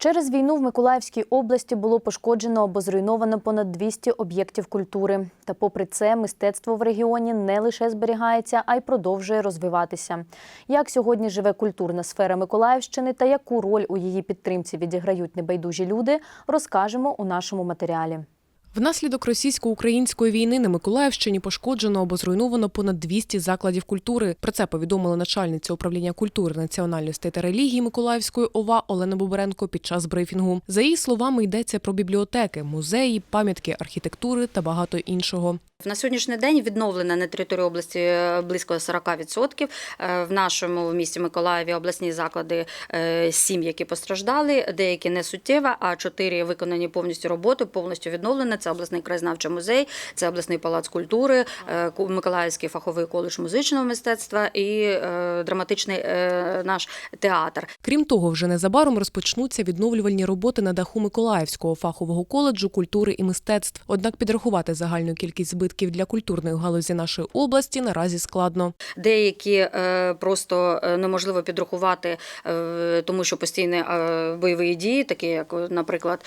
Через війну в Миколаївській області було пошкоджено або зруйновано понад 200 об'єктів культури. Та попри це, мистецтво в регіоні не лише зберігається, а й продовжує розвиватися. Як сьогодні живе культурна сфера Миколаївщини та яку роль у її підтримці відіграють небайдужі люди, розкажемо у нашому матеріалі. Внаслідок російсько-української війни на Миколаївщині пошкоджено або зруйновано понад 200 закладів культури. Про це повідомила начальниця управління культури, національностей та релігії Миколаївської ОВА Олена Бобренко під час брифінгу. За її словами, йдеться про бібліотеки, музеї, пам'ятки архітектури та багато іншого. На сьогоднішній день відновлено на території області е, близько 40%. Е, В нашому місті Миколаєві обласні заклади е, сім, які постраждали, деякі не суттєво, а чотири виконані повністю роботи, повністю відновлені. Це обласний краєзнавчий музей, це обласний палац культури, е, Миколаївський фаховий коледж музичного мистецтва і е, драматичний е, наш театр. Крім того, вже незабаром розпочнуться відновлювальні роботи на даху Миколаївського фахового коледжу культури і мистецтв. Однак підрахувати загальну кількість збитків для культурної галузі нашої області наразі складно. Деякі просто неможливо підрахувати, тому що постійні бойові дії, такі як, наприклад,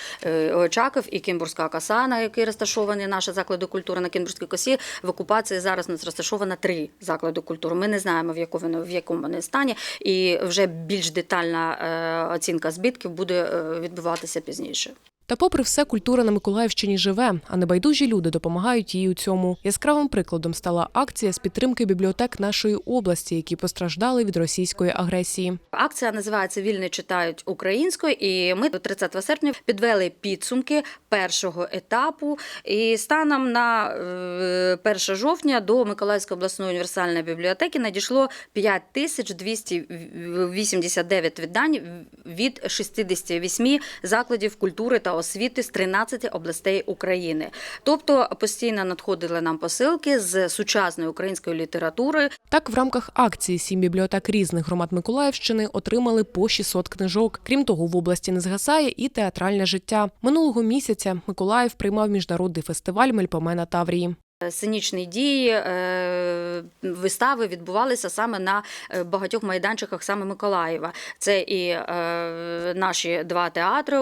Очаков і Кімбурська коса, на якій розташовані наші заклади культури на Кінбурзькій косі. В окупації зараз у нас розташовано три заклади культури. Ми не знаємо, в якому в якому вони стані, і вже більш детальна е, оцінка збитків буде е, відбуватися пізніше. Та, попри все, культура на Миколаївщині живе, а небайдужі люди допомагають їй у цьому. Яскравим прикладом стала акція з підтримки бібліотек нашої області, які постраждали від російської агресії. Акція називається Вільні читають українською, і ми до 30 серпня підвели підсумки першого етапу. І станом на е, 1 жовтня до Миколаївської обласної універсальної бібліотеки надійшло 5289 віддань від 68 закладів культури та освіти з 13 областей України. Тобто постійно надходили нам посилки з сучасної української літератури, Так, в рамках акції сім бібліотек різних громад Миколаївщини отримали по 600 книжок. Крім того, в області не згасає і театральне життя. Минулого місяця Миколаїв приймав міжнародний фестиваль Мельпомена Таврії. Сценічні дії, е, вистави відбувалися саме на е, багатьох майданчиках саме Миколаєва. Це і е, наші два театри: е,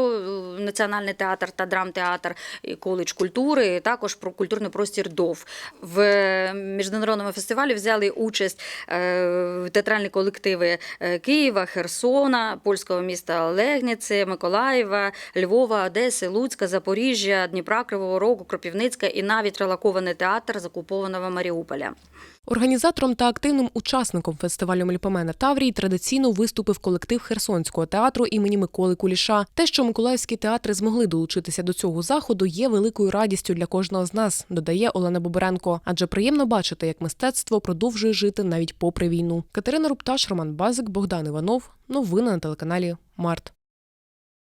Національний театр та драмтеатр, і коледж культури, і також про культурний простір ДОВ. В міжнародному фестивалі взяли участь е, театральні колективи е, Києва, Херсона, польського міста Легніці, Миколаєва, Львова, Одеси, Луцька, Запоріжжя, Дніпра, Кривого Рогу, Кропівницька і навіть релакований театр закупованого Маріуполя. Організатором та активним учасником фестивалю Мельпомена Таврії традиційно виступив колектив Херсонського театру імені Миколи Куліша. Те, що миколаївські театри змогли долучитися до цього заходу, є великою радістю для кожного з нас, додає Олена Бобренко. Адже приємно бачити, як мистецтво продовжує жити навіть попри війну. Катерина Рупташ, Роман Базик, Богдан Іванов. Новини на телеканалі Март.